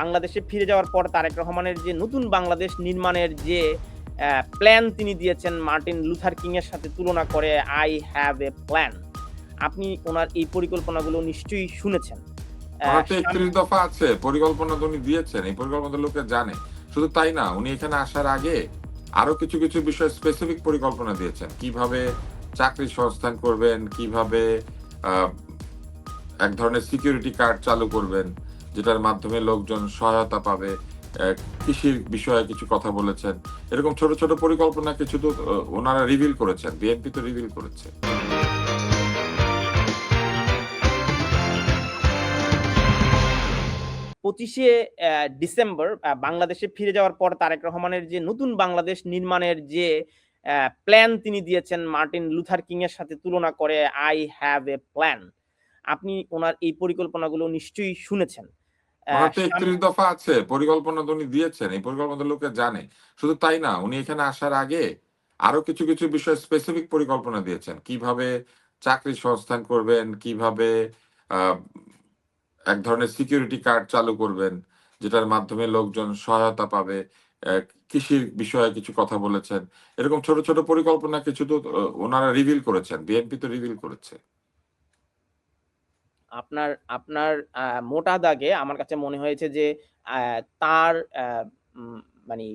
বাংলাদেশে ফিরে যাওয়ার পর তারেক রহমানের যে নতুন বাংলাদেশ নির্মাণের যে প্ল্যান তিনি দিয়েছেন মার্টিন লুথার কিং এর সাথে তুলনা করে আই হ্যাভ এ প্ল্যান আপনি ওনার এই পরিকল্পনাগুলো নিশ্চয়ই শুনেছেন। একত্রিশ দফা আছে পরিকল্পনা উনি দিয়েছেন এই পরিকল্পনা লোকে জানে। শুধু তাই না উনি এখানে আসার আগে আরও কিছু কিছু বিষয় স্পেসিফিক পরিকল্পনা দিয়েছেন। কীভাবে চাকরি সংস্থান করবেন কীভাবে এক ধরনের সিকিউরিটি কার্ড চালু করবেন যেটার মাধ্যমে লোকজন সহায়তা পাবে কৃষির বিষয়ে কিছু কথা বলেছেন। এরকম ছোট ছোট পরিকল্পনা কিছু তো ওনারা রিভিল করেছেন বিএনপি তো রিভিল করেছে। পঁচিশে ডিসেম্বর বাংলাদেশে ফিরে যাওয়ার পর তারেক রহমানের যে নতুন বাংলাদেশ নির্মাণের যে প্ল্যান তিনি দিয়েছেন মার্টিন লুথার কিং এর সাথে তুলনা করে আই হ্যাভ এ প্ল্যান আপনি ওনার এই পরিকল্পনাগুলো নিশ্চয়ই শুনেছেন। আহ, ওনার তো সাম- একত্রিশ দফা আছে পরিকল্পনা তো উনি দিয়েছেন এই পরিকল্পনা লোকে জানে। শুধু তাই না উনি এখানে আসার আগে আরও কিছু কিছু বিষয় স্পেসিফিক পরিকল্পনা দিয়েছেন। কীভাবে চাকরি সংস্থান করবেন কীভাবে এক ধরনের সিকিউরিটি কার্ড চালু করবেন যেটার মাধ্যমে লোকজন সহায়তা পাবে কৃষির বিষয়ে কিছু কথা বলেছেন। এরকম ছোট ছোট পরিকল্পনা কিছু তো ওনারা রিভিল করেছেন বিএনপি তো রিভিল করেছে। আপনার আপনার মোটা দাগে আমার কাছে মনে হয়েছে যে তার মানে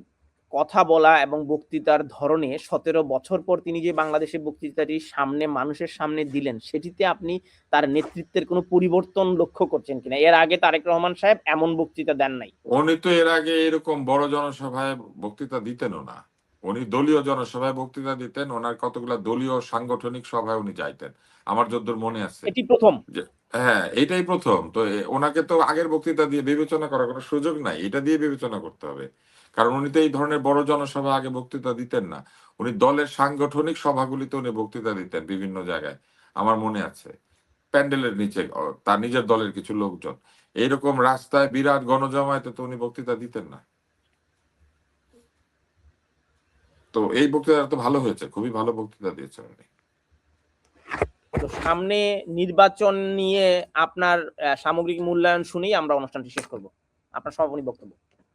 কথা বলা এবং বক্তৃতার ধরনে সতেরো বছর পর তিনি যে বাংলাদেশের বক্তৃতাটি সামনে মানুষের সামনে দিলেন সেটিতে আপনি তার নেতৃত্বের কোনো পরিবর্তন লক্ষ্য করছেন কিনা? এর আগে তারেক রহমান সাহেব এমন বক্তৃতা দেন নাই। উনি তো এর আগে এরকম বড় জনসভায় বক্তৃতা দিতেনও না। উনি দলীয় জনসভায় বক্তৃতা দিতেন ওনার কতগুলা দলীয় সাংগঠনিক সভায় উনি যাইতেন। আমার যদ্দূর মনে আছে। এটি প্রথম। হ্যাঁ এটাই প্রথম। তো ওনাকে তো আগের বক্তৃতা দিয়ে বিবেচনা করার কোনো সুযোগ নাই। এটা দিয়ে বিবেচনা করতে হবে। কারণ উনি তো এই ধরনের বড় জনসভা আগে বক্তৃতা দিতেন না। উনি দলের সাংগঠনিক সভাগুলিতে উনি বক্তৃতা দিতেন বিভিন্ন জায়গায়। আমার মনে আছে। প্যান্ডেলের নিচে তার নিজের দলের কিছু লোকজন। এইরকম রাস্তায় বিরাট গণজমায়েতে তো উনি বক্তৃতা দিতেন না। তো এই বক্তৃতা তো ভালো হয়েছে। খুবই ভালো বক্তৃতা দিয়েছেন উনি। তো সামনে নির্বাচন নিয়ে আপনার সামগ্রিক মূল্যায়ন শুনেই আমরা অনুষ্ঠানটি শেষ করব। আপনার সমাপনী বক্তব্য।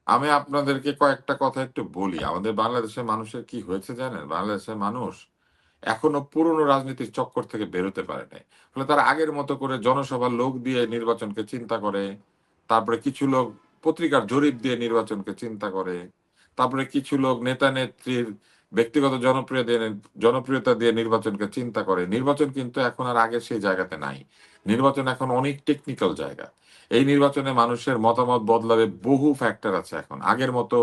আমি আপনাদেরকে কয়েকটা কথা একটু বলি। আমাদের বাংলাদেশের মানুষের কি হয়েছে জানেন? বাংলাদেশের মানুষ এখনও পুরনো রাজনীতির চক্কর থেকে বেরোতে পারে নাই। ফলে তারা আগের মতো করে জনসভার লোক দিয়ে নির্বাচনকে চিন্তা করে, তারপরে কিছু লোক পত্রিকার জরিপ দিয়ে নির্বাচনকে চিন্তা করে, তারপরে কিছু লোক নেতা নেত্রীর ব্যক্তিগত জনপ্রিয় দিয়ে জনপ্রিয়তা দিয়ে নির্বাচনকে চিন্তা করে। নির্বাচন কিন্তু এখন আর আগে সেই জায়গাতে নাই। নির্বাচন এখন অনেক টেকনিক্যাল জায়গা। এই নির্বাচনে মানুষের মতামত বদলাবে বহু ফ্যাক্টর আছে এখন। আগের মতো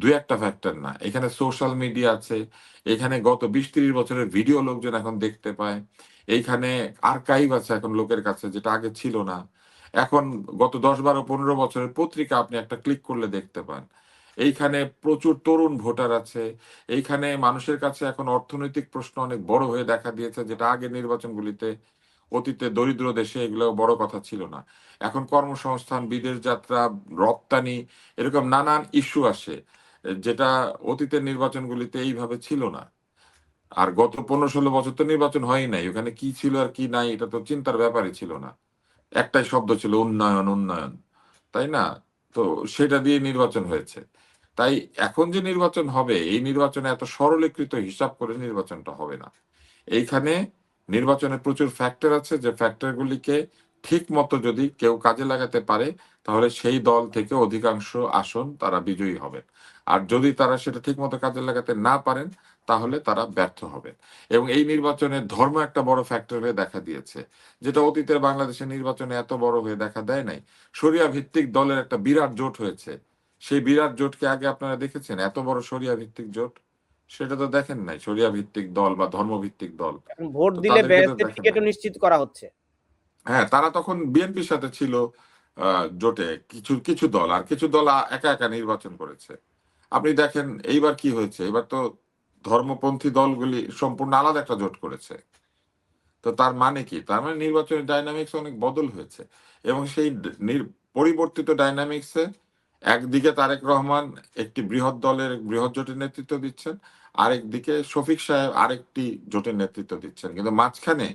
দু একটা ফ্যাক্টর না। এখানে সোশ্যাল মিডিয়া আছে, এখানে গত বিশ তিরিশ বছরের ভিডিও লোকজন এখন দেখতে পায়। এইখানে আর্কাইভ আছে এখন লোকের কাছে, যেটা আগে ছিল না। এখন গত দশ, বারো, পনেরো বছরের পত্রিকা আপনি একটা ক্লিক করলে দেখতে পান। এইখানে প্রচুর তরুণ ভোটার আছে। এইখানে মানুষের কাছে এখন অর্থনৈতিক প্রশ্ন অনেক বড় হয়ে দেখা দিয়েছে, যেটা আগে নির্বাচনগুলিতে অতীতে দরিদ্র দেশে এগুলো বড় কথা ছিল না। এখন কর্মসংস্থান, বিদেশ যাত্রা, রপ্তানি, এরকম নানান ইস্যু আসে, যেটা অতীতের নির্বাচনগুলিতে এইভাবে ছিল না। আর গত পনেরো ষোলো বছর তো নির্বাচন হয় নাই, ওখানে কি ছিল আর কি নাই, এটা তো চিন্তার ব্যাপারই ছিল না। একটাই শব্দ ছিল, উন্নয়ন উন্নয়ন, তাই না? তো সেটা দিয়ে নির্বাচন হয়েছে। তাই এখন যে নির্বাচন হবে, এই নির্বাচনে এত সরলীকৃত হিসাব করে নির্বাচনটা হবে না। এইখানে নির্বাচনে প্রচুর ফ্যাক্টর আছে, যে ফ্যাক্টরগুলিকে ঠিক মতো যদি কেউ কাজে লাগাতে পারে, তাহলে সেই দল থেকে অধিকাংশ আসন তারা বিজয়ী হবেন। আর যদি তারা সেটা ঠিক মতো কাজে লাগাতে না পারেন, তাহলে তারা ব্যর্থ হবেন। এবং এই নির্বাচনে ধর্ম একটা বড় ফ্যাক্টর হয়ে দেখা দিয়েছে, যেটা অতীতের বাংলাদেশের নির্বাচনে এত বড় হয়ে দেখা দেয় নাই। সরিয়া ভিত্তিক দলের একটা বিরাট জোট হয়েছে সেই বিরাট জোটকে আগে আপনারা দেখেছেন? এত বড় সরিয়া ভিত্তিক জোট? সেটা তো দেখেন নাই সরিয়া ভিত্তিক দল বা ধর্ম ভিত্তিক দল ভোট দিলে। নিশ্চিত করা হচ্ছে। হ্যাঁ তারা তখন বিএনপির সাথে ছিল জোটে। কিছু কিছু দল আর কিছু দল একা একা নির্বাচন করেছে। আপনি দেখেন এইবার কি হয়েছে? এবার তো ধর্মপন্থী দলগুলি সম্পূর্ণ আলাদা একটা জোট করেছে। তো তার মানে কি? তার মানে নির্বাচনের ডাইনামিক্স অনেক বদল হয়েছে। এবং সেই পরিবর্তিত ডাইনামিক্সে একদিকে তারেক রহমান একটি বৃহৎ দলের বৃহৎ জোটের নেতৃত্ব দিচ্ছেন আরেকদিকে শফিক সাহেব আরেকটি জোটের নেতৃত্ব দিচ্ছেন। কিন্তু মাঝখানে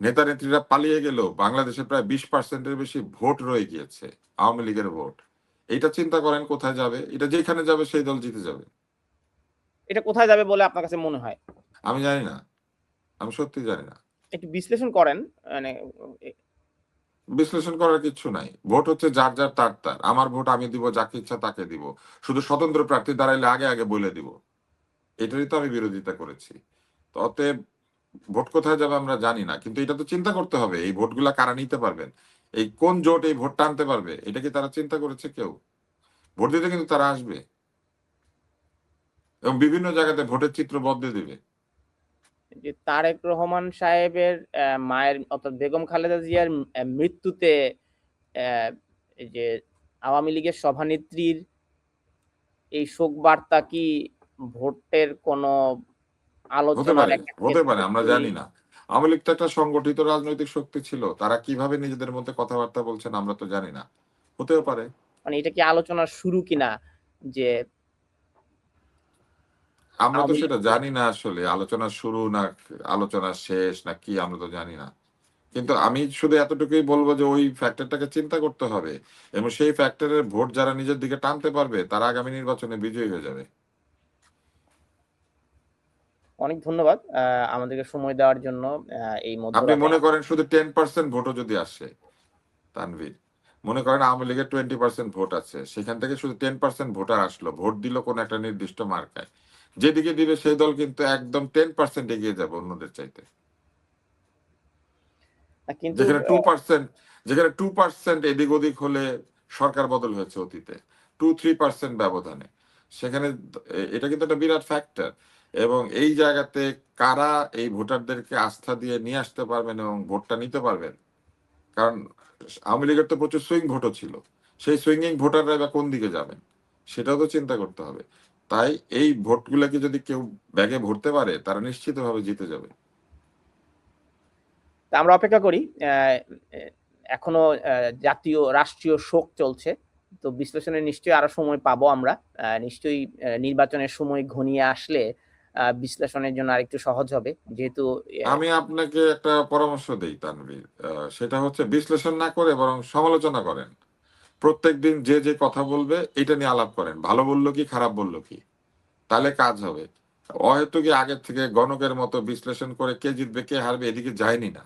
নেতা নেত্রীরা পালিয়ে গেলেও বাংলাদেশে প্রায় বিশ পার্সেন্টের বেশি ভোট রয়ে গিয়েছে আওয়ামী লীগের ভোট। এটা চিন্তা করেন কোথায় যাবে? এটা যেখানে যাবে সেই দল জিতে যাবে। এটা কোথায় যাবে বলে আপনার কাছে মনে হয়? আমি জানি না। আমি সত্যি জানি না। একটু বিশ্লেষণ করেন মানে বিশ্লেষণ করার কিছু নাই। ভোট হচ্ছে যার যার তার তার। আমার ভোট আমি দিব, যাকে ইচ্ছা তাকে দিব। শুধু স্বতন্ত্র প্রার্থী দাঁড়াইলে আগে আগে বলে দিব। এটারই তো আমি বিরোধিতা করেছি। অতএব ভোট কোথায় যাবে আমরা জানি না। কিন্তু এটা তো চিন্তা করতে হবে। এই ভোটগুলা কারা নিতে পারবেন? এই কোন জোট এই ভোটটা আনতে পারবে? এটা কি তারা চিন্তা করেছে কেউ? ভোট দিতে কিন্তু তারা আসবে। এবং বিভিন্ন জায়গাতে ভোটের চিত্র বদলে দিবে। যে তারেক রহমান সাহেবের মায়ের অর্থাৎ বেগম খালেদা জিয়ার মৃত্যুতে যে আওয়ামী লীগের সভানেত্রীর এই শোক বার্তা কি ভোটের কোন একটা হতে পারে আমরা জানি না। আওয়ামী লীগ তো একটা সংগঠিত রাজনৈতিক শক্তি ছিল তারা কীভাবে নিজেদের মধ্যে কথাবার্তা বলছেন আমরা তো জানি না। হতেও পারে। মানে এটা কি আলোচনার শুরু কিনা? যে আমরা তো সেটা জানি না আসলে আলোচনা শুরু না আলোচনা শেষ না কি আমরা তো জানি না। কিন্তু আমি শুধু এতটুকুই বলব যে ওই ফ্যাক্টরটাকে চিন্তা করতে হবে এবং সেই ফ্যাক্টরের ভোট যারা নিজের দিকে টানতে পারবে তারা আগামী নির্বাচনে বিজয়ী হয়ে যাবে। অনেক ধন্যবাদ আমাদেরকে সময় দেওয়ার জন্য এই আপনি মনে করেন শুধু টেন পার্সেন্ট ভোটও যদি আসে তানভীর? মনে করেন আওয়ামী লীগের টোয়েন্টি পার্সেন্ট ভোট আছে সেখান থেকে শুধু টেন পার্সেন্ট ভোটার আসলো ভোট দিল কোন একটা নির্দিষ্ট মার্কায়। যেদিকে দিবে সেই দল কিন্তু একদম টেন পার্সেন্ট এগিয়ে যাবে অন্যদের চাইতে। যেখানে টু পার্সেন্ট যেখানে টু পার্সেন্ট এদিক ওদিক হলে সরকার বদল হয়েছে অতীতে টু থ্রি পার্সেন্ট ব্যবধানে। সেখানে এটা কিন্তু একটা বিরাট ফ্যাক্টর এবং এই জায়গাতে কারা এই ভোটারদেরকে আস্থা দিয়ে নিয়ে আসতে পারবেন এবং ভোটটা নিতে পারবেন? কারণ আওয়ামী লীগের তো প্রচুর সুইং ভোটও ছিল। সেই সুইঙ্গিং ভোটাররা এবার কোন দিকে যাবেন? সেটাও তো চিন্তা করতে হবে। তাই এই ভোটগুলোকে যদি কেউ ব্যাগে ভরতে পারে তারা নিশ্চিতভাবে জিতে যাবে। তা আমরা অপেক্ষা করি এখনও জাতীয় রাষ্ট্রীয় শোক চলছে তো বিশ্লেষণে নিশ্চয়ই আরও সময় পাবো আমরা। নিশ্চয়ই নির্বাচনের সময় ঘনিয়ে আসলে বিশ্লেষণের জন্য আরেকটু সহজ হবে। যেহেতু আমি আপনাকে একটা পরামর্শ দেই তানভীর। সেটা হচ্ছে বিশ্লেষণ না করে বরং সমালোচনা করেন। প্রত্যেকদিন যে যে কথা বলবে, এটা নিয়ে আলাপ করেন। ভালো বলল কি, খারাপ বলল কি? তাহলে কাজ হবে। অহেতুকি আগের থেকে গণকের মতো বিশ্লেষণ করে কে জিতবে, কে হারবে, এদিকে যায়নি না।